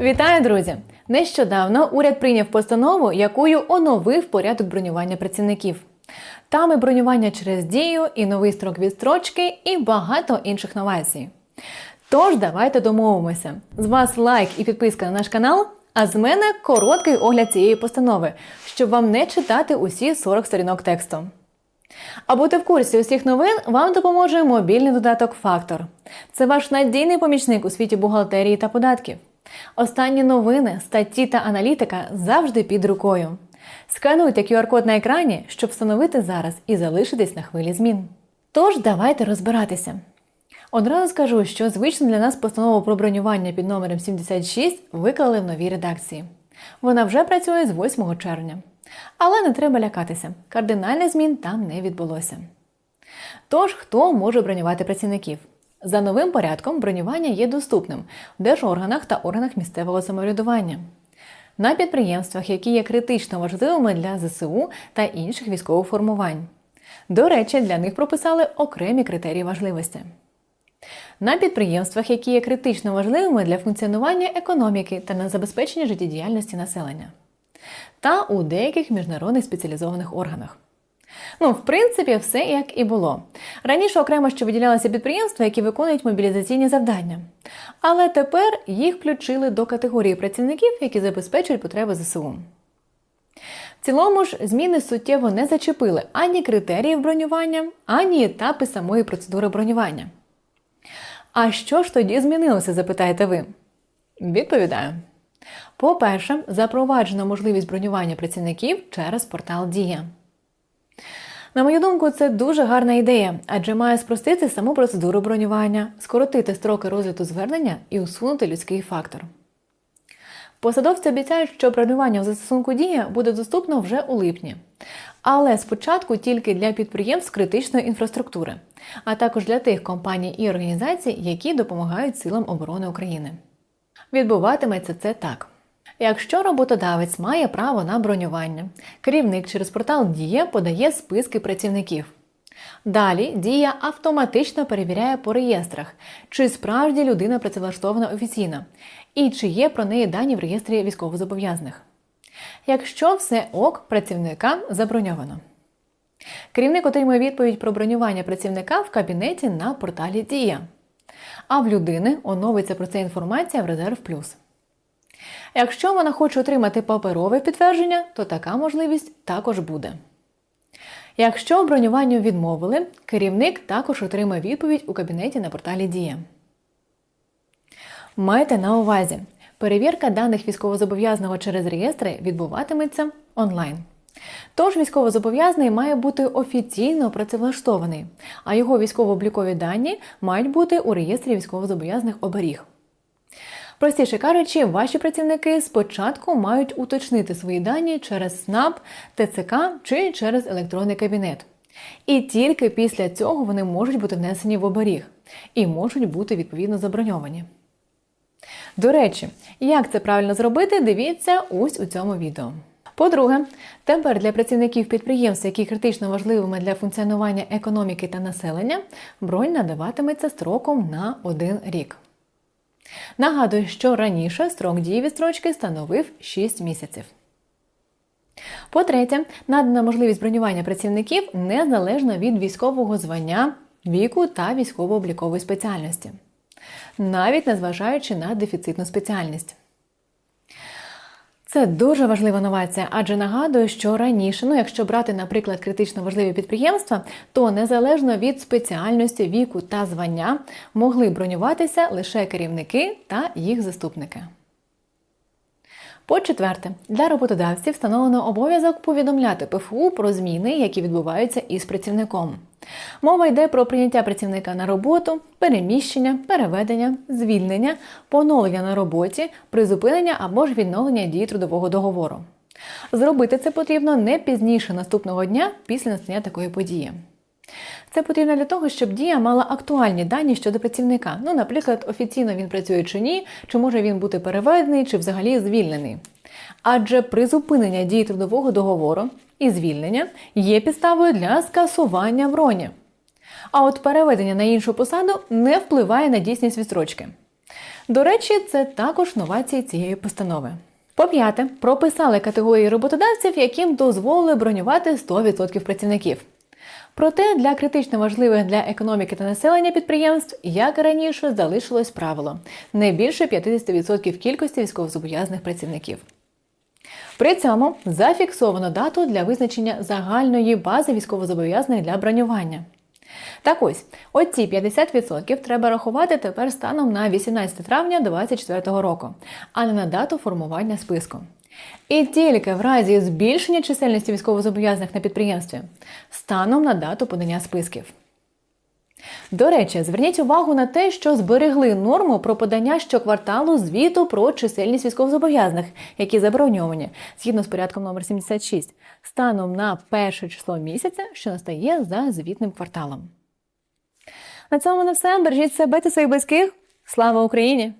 Вітаю, друзі! Нещодавно уряд прийняв постанову, якою оновив порядок бронювання працівників. Там і бронювання через дію, і новий строк відстрочки, і багато інших новацій. Тож давайте домовимося. З вас лайк і підписка на наш канал, а з мене короткий огляд цієї постанови, щоб вам не читати усі 40 сторінок тексту. А бути в курсі усіх новин вам допоможе мобільний додаток Фактор. Це ваш надійний помічник у світі бухгалтерії та податків. Останні новини, статті та аналітика завжди під рукою. Скануйте QR-код на екрані, щоб встановити зараз і залишитись на хвилі змін. Тож давайте розбиратися. Одразу скажу, що звично для нас постанову про бронювання під номером 76 виклали в новій редакції. Вона вже працює з 8 червня. Але не треба лякатися, кардинальних змін там не відбулося. Тож, хто може бронювати працівників? За новим порядком бронювання є доступним в держорганах та органах місцевого самоврядування, на підприємствах, які є критично важливими для ЗСУ та інших військових формувань. До речі, для них прописали окремі критерії важливості. На підприємствах, які є критично важливими для функціонування економіки та на забезпечення життєдіяльності населення, та у деяких міжнародних спеціалізованих органах. Ну, в принципі, все як і було. Раніше окремо ще виділялися підприємства, які виконують мобілізаційні завдання. Але тепер їх включили до категорії працівників, які забезпечують потреби ЗСУ. В цілому ж зміни суттєво не зачепили ані критеріїв бронювання, ані етапи самої процедури бронювання. А що ж тоді змінилося, запитаєте ви? Відповідаю. По-перше, запроваджена можливість бронювання працівників через портал Дія. На мою думку, це дуже гарна ідея, адже має спростити саму процедуру бронювання, скоротити строки розгляду звернення і усунути людський фактор. Посадовці обіцяють, що бронювання в застосунку дія буде доступно вже у липні. Але спочатку тільки для підприємств критичної інфраструктури, а також для тих компаній і організацій, які допомагають силам оборони України. Відбуватиметься це так. Якщо роботодавець має право на бронювання, керівник через портал Дія подає списки працівників. Далі Дія автоматично перевіряє по реєстрах, чи справді людина працевлаштована офіційно, і чи є про неї дані в реєстрі військовозобов'язаних. Якщо все ок, працівника заброньовано. Керівник отримує відповідь про бронювання працівника в кабінеті на порталі Дія. А в людини оновиться про це інформація в Резерв Плюс. Якщо вона хоче отримати паперове підтвердження, то така можливість також буде. Якщо бронюванню відмовили, керівник також отримає відповідь у кабінеті на порталі Дія. Майте на увазі, перевірка даних військовозобов'язаного через реєстри відбуватиметься онлайн. Тож військовозобов'язаний має бути офіційно працевлаштований, а його військово-облікові дані мають бути у реєстрі військовозобов'язаних оберіг. Простіше кажучи, ваші працівники спочатку мають уточнити свої дані через СНАП, ТЦК чи через електронний кабінет. І тільки після цього вони можуть бути внесені в оберіг і можуть бути відповідно заброньовані. До речі, як це правильно зробити, дивіться ось у цьому відео. По-друге, тепер для працівників підприємств, які критично важливими для функціонування економіки та населення, бронь надаватиметься строком на один рік. Нагадую, що раніше строк дії відстрочки становив 6 місяців. По-третє, надана можливість бронювання працівників незалежно від військового звання, віку та військово-облікової спеціальності, навіть незважаючи на дефіцитну спеціальність. Це дуже важлива новація, адже нагадую, що раніше, ну якщо брати, наприклад, критично важливі підприємства, то незалежно від спеціальності, віку та звання могли бронюватися лише керівники та їх заступники. По четверте, для роботодавців встановлено обов'язок повідомляти ПФУ про зміни, які відбуваються із працівником. Мова йде про прийняття працівника на роботу, переміщення, переведення, звільнення, поновлення на роботі, призупинення або ж відновлення дії трудового договору. Зробити це потрібно не пізніше наступного дня після настання такої події. Це потрібно для того, щоб дія мала актуальні дані щодо працівника. Ну, наприклад, офіційно він працює чи ні, чи може він бути переведений, чи взагалі звільнений. Адже призупинення дії трудового договору і звільнення є підставою для скасування броні. А от переведення на іншу посаду не впливає на дійсність відстрочки. До речі, це також новації цієї постанови. По п'яте, прописали категорії роботодавців, яким дозволили бронювати 100% працівників. Проте для критично важливих для економіки та населення підприємств, як і раніше, залишилось правило не більше 50% кількості військовозобов'язаних працівників. При цьому зафіксовано дату для визначення загальної бази військовозобов'язаних для бронювання. Так ось, оці 50% треба рахувати тепер станом на 18 травня 2024 року, а не на дату формування списку. І тільки в разі збільшення чисельності військовозобов'язаних на підприємстві станом на дату подання списків. До речі, зверніть увагу на те, що зберегли норму про подання щокварталу звіту про чисельність військовозобов'язаних, які заброньовані згідно з порядком номер 76, станом на перше число місяця, що настає за звітним кварталом. На цьому на все. Бережіть себе та своїх близьких. Слава Україні!